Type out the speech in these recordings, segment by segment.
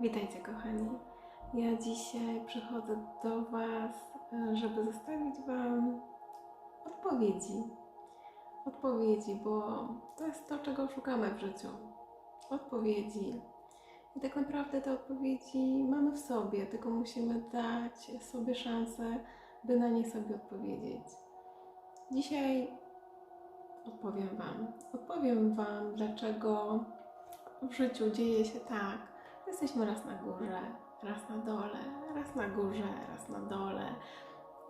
Witajcie kochani. Ja dzisiaj przychodzę do Was, e, żeby zostawić Wam odpowiedzi. Odpowiedzi, bo to jest to, czego szukamy w życiu. Odpowiedzi. I tak naprawdę te odpowiedzi mamy w sobie, tylko musimy dać sobie szansę, by na nie sobie odpowiedzieć. Dzisiaj odpowiem Wam. Odpowiem Wam, dlaczego w życiu dzieje się tak. Jesteśmy raz na górze, raz na dole, raz na górze, raz na dole,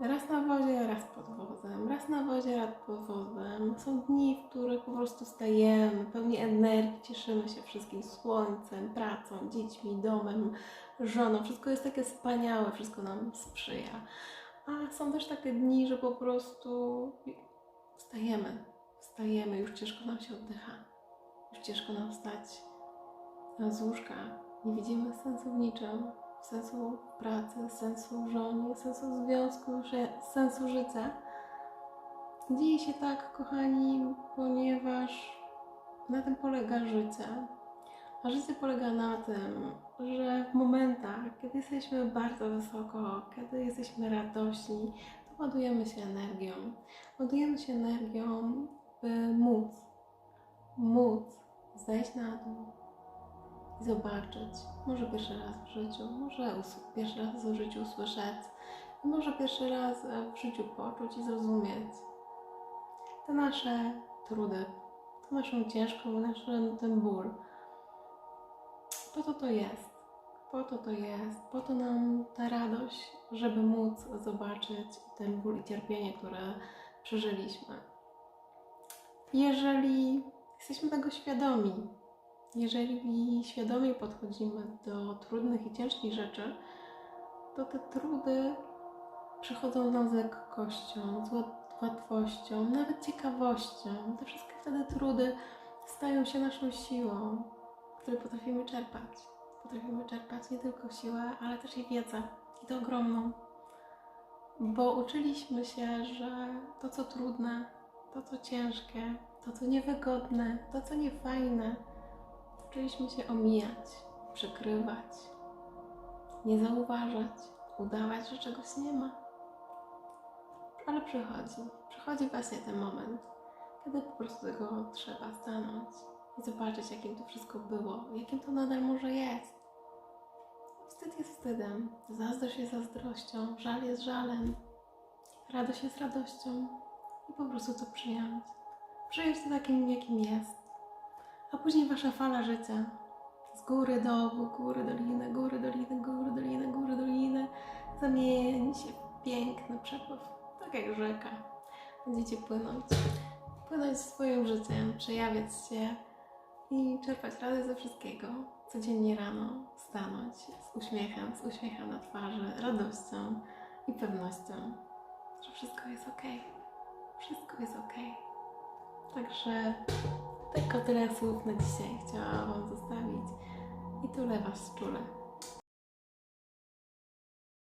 raz na wozie, raz pod wozem, raz na wozie, raz pod wozem. Są dni, w których po prostu stajemy, pełni energii, cieszymy się wszystkim słońcem, pracą, dziećmi, domem, żoną. Wszystko jest takie wspaniałe, wszystko nam sprzyja. A są też takie dni, że po prostu wstajemy, wstajemy, już ciężko nam się oddycha, już ciężko nam wstać z łóżka. Nie widzimy sensu w niczym, sensu pracy, sensu żonie, sensu związku, sensu życia. Dzieje się tak, kochani, ponieważ na tym polega życie. A życie polega na tym, że w momentach, kiedy jesteśmy bardzo wysoko, kiedy jesteśmy radośni, to ładujemy się energią. Ładujemy się energią, by móc, móc zejść na dół zobaczyć. Może pierwszy raz w życiu, może pierwszy raz w życiu usłyszeć, może pierwszy raz e, w życiu poczuć i zrozumieć te nasze trudy, tę naszą ciężką, nasz ten ból. Po to to jest. Po to to jest. Po to nam ta radość, żeby móc zobaczyć ten ból i cierpienie, które przeżyliśmy. Jeżeli jesteśmy tego świadomi, jeżeli świadomie podchodzimy do trudnych i ciężkich rzeczy, to te trudy przychodzą nam z lekkością, z łat- łatwością, nawet ciekawością. Te wszystkie wtedy trudy stają się naszą siłą, której potrafimy czerpać. Potrafimy czerpać nie tylko siłę, ale też i wiedzę. I to ogromną. Bo uczyliśmy się, że to co trudne, to co ciężkie, to co niewygodne, to co niefajne, uczyliśmy się omijać, przykrywać, nie zauważać, udawać, że czegoś nie ma. Ale przychodzi, przychodzi właśnie ten moment, kiedy po prostu tego trzeba stanąć i zobaczyć, jakim to wszystko było, jakim to nadal może jest. Wstyd jest wstydem, zazdrość jest zazdrością, żal jest żalem, radość jest radością i po prostu to przyjąć. Przyjąć to takim, jakim jest. A później wasza fala życia. Z góry, dołu, góry, doliny, góry, doliny, góry, doliny, góry, doliny. Zamieni się w piękny przepływ, tak jak rzeka. Będziecie płynąć. Płynąć swoim życiem, przejawiać się i czerpać radość ze wszystkiego. Codziennie rano stanąć z uśmiechem, z uśmiechem na twarzy, radością i pewnością, że wszystko jest ok. Wszystko jest ok. Także tylko tyle słów na dzisiaj chciałam Wam zostawić i tyle Was czule.